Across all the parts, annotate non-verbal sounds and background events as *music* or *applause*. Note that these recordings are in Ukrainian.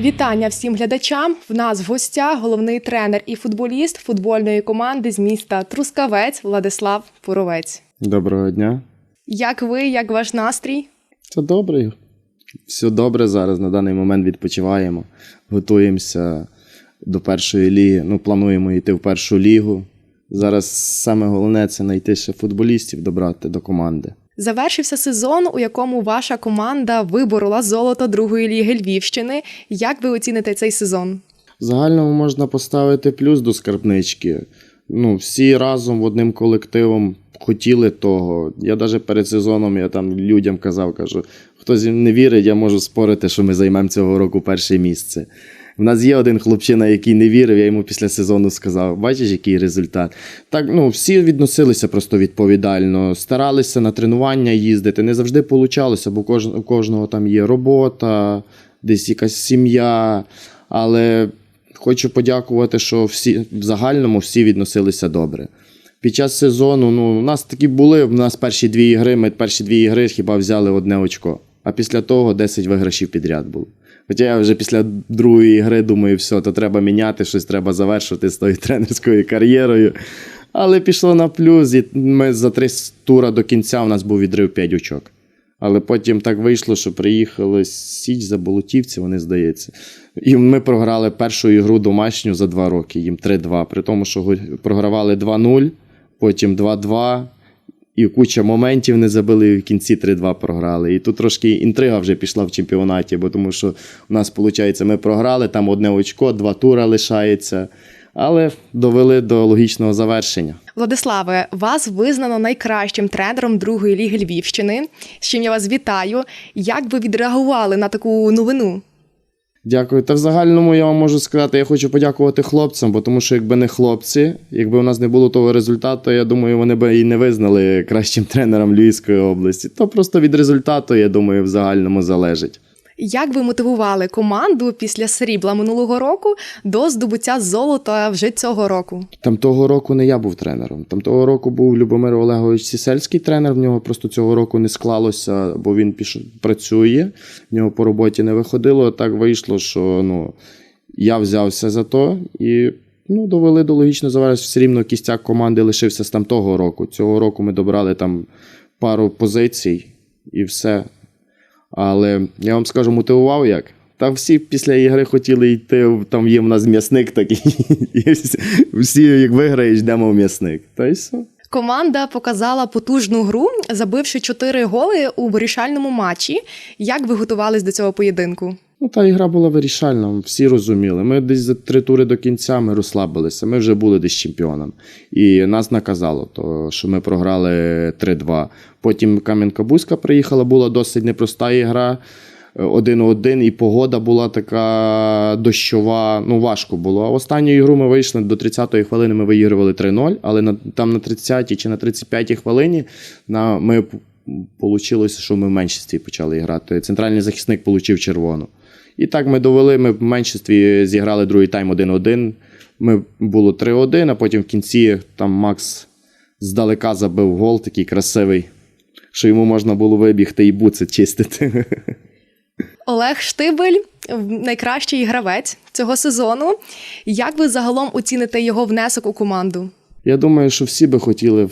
Вітання всім глядачам. В нас в гостях головний тренер і футболіст футбольної команди з міста Трускавець Владислав Пуровець. Доброго дня. Як ви, як ваш настрій? Це добре. Все добре зараз. На даний момент відпочиваємо, готуємося до першої ліги. Ну, плануємо йти в першу лігу. Зараз саме головне це знайти ще футболістів, добрати до команди. Завершився сезон, у якому ваша команда виборола золото другої ліги Львівщини. Як ви оціните цей сезон? В загальному можна поставити плюс до скарбнички. Ну, всі разом одним колективом хотіли того. Я навіть перед сезоном я там людям казав, кажу, хтось не вірить, я можу спорити, що ми займемо цього року перше місце. У нас є один хлопчина, який не вірив, я йому після сезону сказав: бачиш, який результат. Так, ну всі відносилися просто відповідально, старалися на тренування їздити. Не завжди получалося, бо кож- у кожного там є робота, десь якась сім'я. Але хочу подякувати, що всі в загальному всі відносилися добре. Під час сезону, ну, у нас такі були, у нас перші дві ігри, ми перші дві ігри хіба взяли одне очко. А після того 10 виграшів підряд було. Хоча я вже після другої гри думаю, все, то треба міняти, щось треба завершити з тою тренерською кар'єрою. Але пішло на плюс, і ми за три тура до кінця у нас був відрив 5 очок. Але потім так вийшло, що приїхали Січ за Болотівці, вони здається. І ми програли першу ігру домашню за два роки, їм 3-2. При тому, що програвали 2-0, потім 2-2, і куча моментів не забили, і в кінці 3-2 програли. І тут трошки інтрига вже пішла в чемпіонаті, бо тому що у нас, виходить, ми програли, там одне очко, два тура лишається. Але довели до логічного завершення. Владиславе, вас визнано найкращим тренером другої ліги Львівщини. З чим я вас вітаю. Як ви відреагували на таку новину? Дякую. Та в загальному я вам можу сказати, я хочу подякувати хлопцям, бо тому що якби не хлопці, якби у нас не було того результату, я думаю, вони б і не визнали кращим тренером Львівської області. То просто від результату, я думаю, в загальному залежить. Як ви мотивували команду після срібла минулого року до здобуття золота вже цього року? Там того року не я був тренером. Там того року був Любомир Олегович Сісельський тренер. В нього просто цього року не склалося, бо він пішов працює. В нього по роботі не виходило. Так вийшло, що ну, я взявся за то і ну, довели до логічного завершення. Все рівно кістяк команди лишився з там того року. Цього року ми добрали там пару позицій і все. Але я вам скажу, мотивував як. Та всі після ігри хотіли йти, там є в нас м'ясник такий. *laughs* Всі, як виграєш, йдемо в м'ясник. Та й все. Команда показала потужну гру, забивши чотири голи у вирішальному матчі. Як ви готувались до цього поєдинку? Ну, та ігра була вирішальна, всі розуміли. Ми десь за три тури до кінця ми розслабилися. Ми вже були десь чемпіоном. І нас наказало, то, що ми програли 3-2. Потім Кам'янка-Бузька приїхала, була досить непроста ігра. Один-один, і погода була така дощова, ну важко було. А останню ігру ми вийшли до 30-ї хвилини, ми виігрували 3-0, але на, там на 30-й чи на 35-й хвилині на, ми Получилося, що ми в меншості почали грати. Центральний захисник отримав червону. І так ми довели. Ми в меншості зіграли другий тайм 1-1. Ми було 3-1, а потім в кінці там Макс здалека забив гол, такий красивий, що йому можна було вибігти і буци чистити. *laughs* Олег Штибель, найкращий гравець цього сезону. Як ви загалом оціните його внесок у команду? Я думаю, що всі би хотіли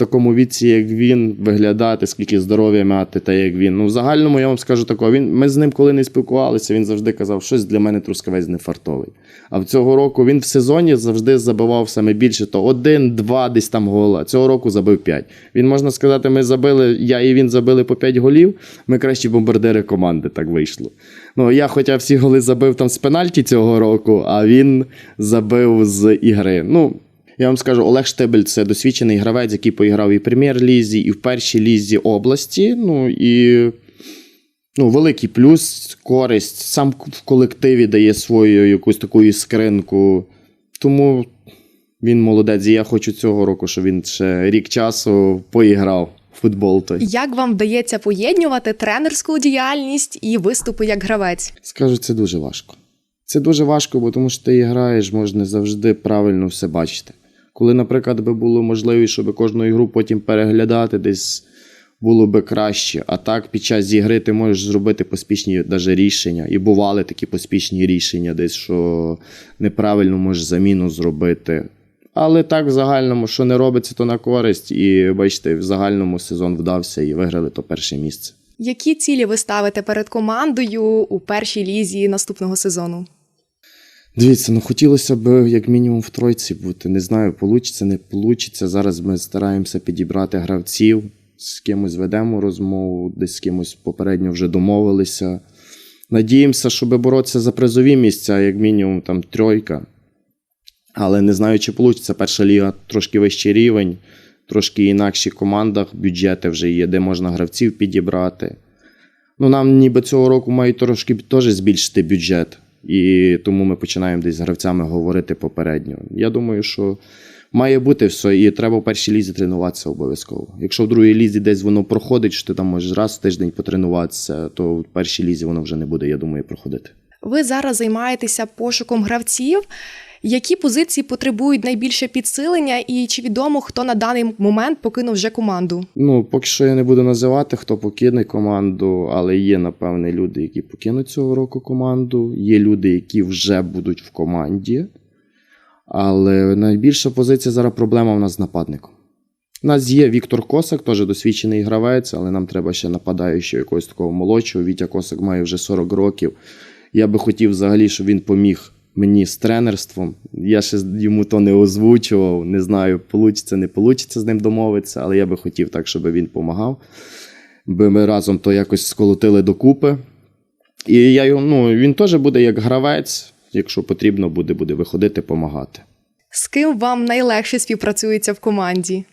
такому віці, як він, виглядати, скільки здоров'я мати, та як він. Ну, в загальному я вам скажу такого. Він, ми з ним коли не спілкувалися, він завжди казав, щось для мене трускавець не фартовий. А в цього року він в сезоні завжди забивав саме більше, то один, два десь там гола. Цього року забив п'ять. Він можна сказати, ми забили, я і він забили по п'ять голів. Ми кращі бомбардири команди, так вийшло. Ну, я, хоча всі голи забив там з пенальті цього року, а він забив з ігри. Ну, я вам скажу, Олег Штебель це досвідчений гравець, який поіграв і в прем'єр-лізі, і в першій лізі області. Ну і ну, великий плюс, користь. Сам в колективі дає свою якусь таку іскринку. Тому він молодець. І я хочу цього року, щоб він ще рік часу поіграв футбол. Той. Як вам вдається поєднувати тренерську діяльність і виступи як гравець? Скажу, це дуже важко. Це дуже важко, бо тому що ти граєш, можна завжди правильно все бачити. Коли, наприклад, би було можливість, щоб кожну ігру потім переглядати, десь було би краще. А так, під час ігри ти можеш зробити поспішні даже рішення. І бували такі поспішні рішення, десь що неправильно можеш заміну зробити. Але так, в загальному, що не робиться, то на користь. І бачите, в загальному сезон вдався і виграли то перше місце. Які цілі ви ставите перед командою у першій лізі наступного сезону? Дивіться, ну хотілося б як мінімум в тройці бути. Не знаю, получиться, не получиться. Зараз ми стараємося підібрати гравців, з кимось ведемо розмову, десь з кимось попередньо вже домовилися. Надіємося, щоб боротися за призові місця, як мінімум там тройка. Але не знаю, чи вийде. Перша ліга трошки вищий рівень, трошки інакші командах, бюджети вже є, де можна гравців підібрати. Ну, нам ніби цього року мають трошки теж збільшити бюджет. І тому ми починаємо десь з гравцями говорити попередньо. Я думаю, що має бути все, і треба в першій лізі тренуватися обов'язково. Якщо в другій лізі десь воно проходить, що ти там можеш раз в тиждень потренуватися, то в першій лізі воно вже не буде, я думаю, проходити. Ви зараз займаєтеся пошуком гравців. Які позиції потребують найбільше підсилення, і чи відомо, хто на даний момент покинув вже команду? Ну, поки що я не буду називати, хто покине команду, але є, напевне, люди, які покинуть цього року команду. Є люди, які вже будуть в команді. Але найбільша позиція зараз проблема в нас з нападником. У нас є Віктор Косак, теж досвідчений гравець, але нам треба ще нападаючого якогось такого молодшого. Вітя Косак має вже 40 років. Я би хотів взагалі, щоб він поміг мені з тренерством. Я ще йому то не озвучував. Не знаю, получиться, не получиться з ним домовитися, але я би хотів так, щоб він допомагав. Би ми разом то якось сколотили докупи. І я ну, він теж буде як гравець, якщо потрібно буде, буде виходити, допомагати. З ким вам найлегше співпрацюється в команді?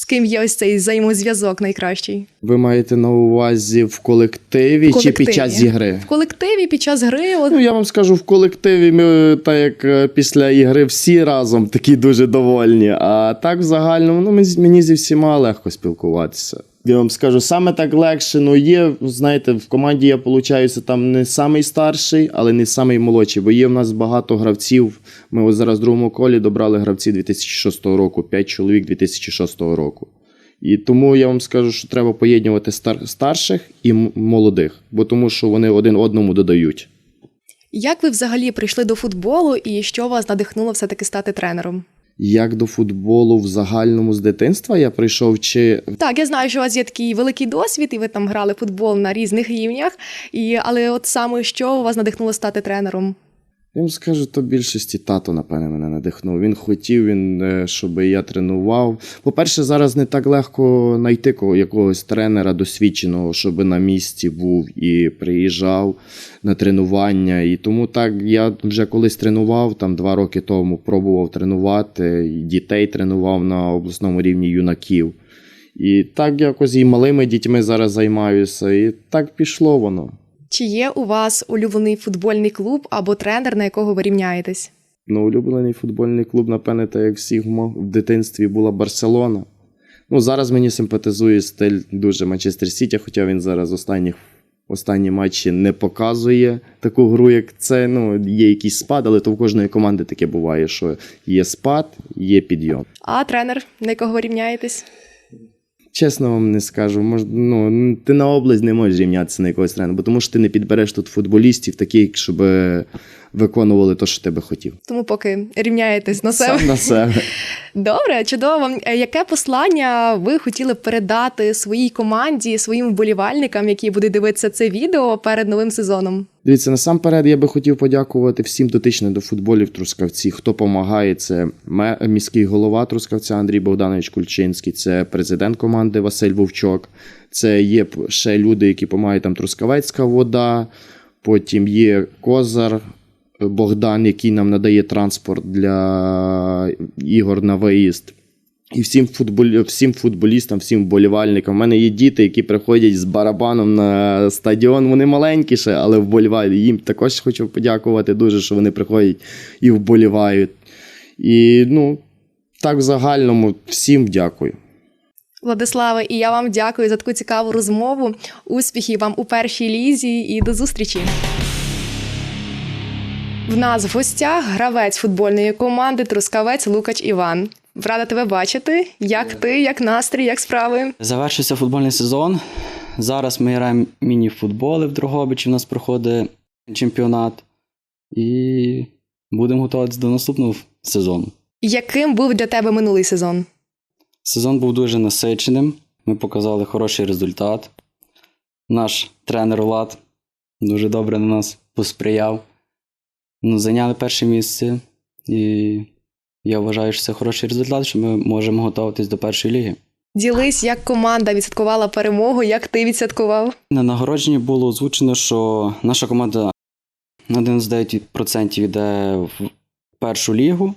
З ким є ось цей взаємозв'язок найкращий? Ви маєте на увазі в колективі, В чи під час ігри? В колективі під час гри. От, Ну, я вам скажу, в колективі ми, так як е, після ігри всі разом такі дуже довольні. А так в загальному, ну, мені зі всіма легко спілкуватися. Я вам скажу, саме так легше, ну є, знаєте, в команді я получаюся там не самий старший, але не самий молодший, бо є в нас багато гравців. Ми ось зараз в другому колі добрали гравців 2006 року, 5 чоловік 2006 року. І тому я вам скажу, що треба поєднувати стар- старших і молодих, бо тому що вони один одному додають. як ви взагалі прийшли до футболу і що вас надихнуло все-таки стати тренером? Як до футболу в загальному з дитинства я прийшов чи Так, я знаю, що у вас є такий великий досвід, і ви там грали футбол на різних рівнях. І, але от саме що вас надихнуло стати тренером? Я вам скажу, то більшості тато, напевне, мене надихнув. Він хотів, він, е, щоб я тренував. По-перше, зараз не так легко знайти якогось тренера досвідченого, щоб на місці був і приїжджав на тренування. І тому так я вже колись тренував, там два роки тому пробував тренувати, дітей тренував на обласному рівні юнаків. І так якось і малими дітьми зараз займаюся, і так пішло воно. Чи є у вас улюблений футбольний клуб або тренер, на якого ви рівняєтесь? Ну, улюблений футбольний клуб, напевне, так як всіх в дитинстві була Барселона. Ну, зараз мені симпатизує стиль дуже Манчестер Сіті, хоча він зараз останні, останні матчі не показує таку гру, як це. Ну, є якийсь спад, але то в кожної команди таке буває, що є спад, є підйом. А тренер, на якого ви рівняєтесь? Чесно вам не скажу, мож, ну, ти на область не можеш рівнятися на якогось тренера, бо тому що ти не підбереш тут футболістів, таких, щоб виконували те, що ти би хотів. Тому поки рівняєтесь на себе. Сам на себе. *laughs* Добре, чудово. Е, Яке послання ви хотіли б передати своїй команді, своїм вболівальникам, які будуть дивитися це відео перед новим сезоном? Дивіться, насамперед я би хотів подякувати всім дотичним до футболів Трускавці, хто допомагає. Це міський голова Трускавця Андрій Богданович Кульчинський, це президент команди Василь Вовчок. Це є ще люди, які допомагають там Трускавецька вода. Потім є Козар Богдан, який нам надає транспорт для ігор на виїзд. І всім, футболі... всім футболістам, всім вболівальникам. У мене є діти, які приходять з барабаном на стадіон. Вони маленькі ще, але вболівають. Їм також хочу подякувати дуже, що вони приходять і вболівають. І ну, так в загальному всім дякую. Владиславе, і я вам дякую за таку цікаву розмову. Успіхів вам у першій лізі і до зустрічі. В нас в гостях гравець футбольної команди Трускавець Лукач Іван. Рада тебе бачити. Як ти, як настрій, як справи? Завершився футбольний сезон. Зараз ми граємо міні-футболи в Дрогобичі. У нас проходить чемпіонат. І будемо готуватися до наступного сезону. Яким був для тебе минулий сезон? Сезон був дуже насиченим. Ми показали хороший результат. Наш тренер Влад дуже добре на нас посприяв. Ну, зайняли перше місце. І я вважаю, що це хороший результат, що ми можемо готуватись до першої ліги. Ділись, як команда відсвяткувала перемогу, як ти відсвяткував? На нагородженні було озвучено, що наша команда на 99% йде в першу лігу,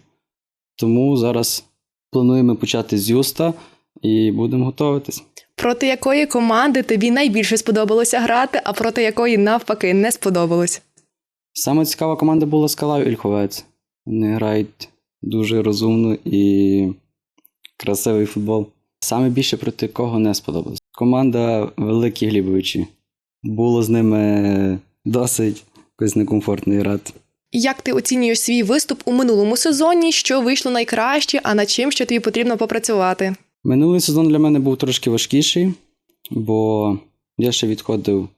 тому зараз плануємо почати з Юста і будемо готуватись. Проти якої команди тобі найбільше сподобалося грати, а проти якої навпаки не сподобалось? Саме цікава команда була Скала Ільховець. Вони грають дуже розумно і красивий футбол. Саме більше проти кого не сподобалось. Команда Великі Глібовичі. Було з ними досить якось некомфортно грати. Як ти оцінюєш свій виступ у минулому сезоні? Що вийшло найкраще, а над чим що тобі потрібно попрацювати? Минулий сезон для мене був трошки важкіший, бо я ще відходив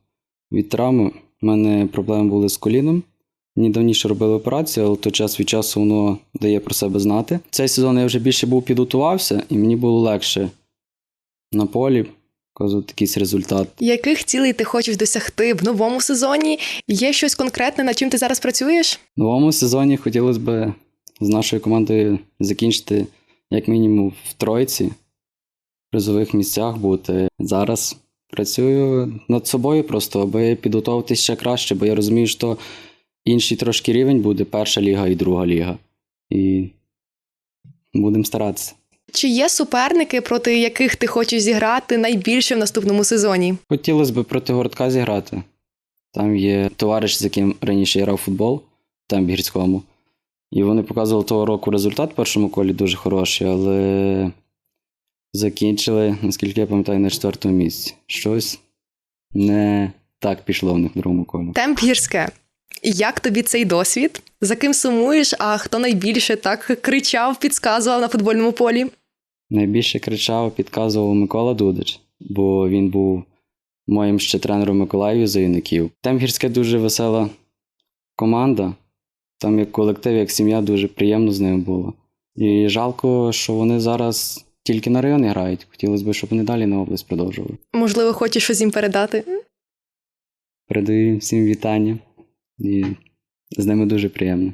від травми. У мене проблеми були з коліном. Мені давніше робили операцію, але то час від часу воно дає про себе знати. Цей сезон я вже більше був підготувався, і мені було легше на полі показувати якийсь результат. Яких цілей ти хочеш досягти в новому сезоні? Є щось конкретне, над чим ти зараз працюєш? В новому сезоні хотілося б з нашою командою закінчити як мінімум в тройці, в призових місцях бути. Зараз працюю над собою просто, аби підготуватися ще краще, бо я розумію, що інший трошки рівень буде перша ліга і друга ліга. І будемо старатися. Чи є суперники, проти яких ти хочеш зіграти найбільше в наступному сезоні? Хотілося б проти гуртка зіграти. Там є товариш, з яким раніше я грав футбол, там в гірському. І вони показували того року результат в першому колі дуже хороший, але закінчили, наскільки я пам'ятаю, на четвертому місці. Щось не так пішло в них в другому колі. Темп гірське. Як тобі цей досвід? За ким сумуєш, а хто найбільше так кричав, підказував на футбольному полі? Найбільше кричав, підказував Микола Дудич, бо він був моїм ще тренером Миколаїві за юнаків. Там гірське дуже весела команда. Там як колектив, як сім'я, дуже приємно з ними було. І жалко, що вони зараз тільки на районі грають. Хотілося б, щоб вони далі на область продовжували. Можливо, хочеш щось їм передати? Передаю їм всім вітання. І з ними дуже приємно.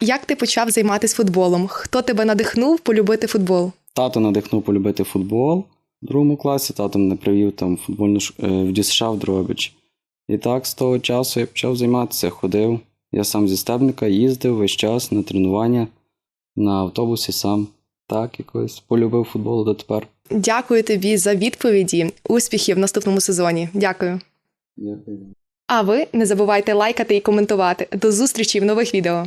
Як ти почав займатися футболом? Хто тебе надихнув полюбити футбол? Тато надихнув полюбити футбол в другому класі, тато мене привів там футбольну ш- е, в ДЮСШ в Дрогобич. І так з того часу я почав займатися, ходив. Я сам зі стебника їздив весь час на тренування на автобусі сам. Так, якось полюбив футбол до тепер. Дякую тобі за відповіді. Успіхів в наступному сезоні. Дякую. Дякую. А ви не забувайте лайкати і коментувати. До зустрічі в нових відео.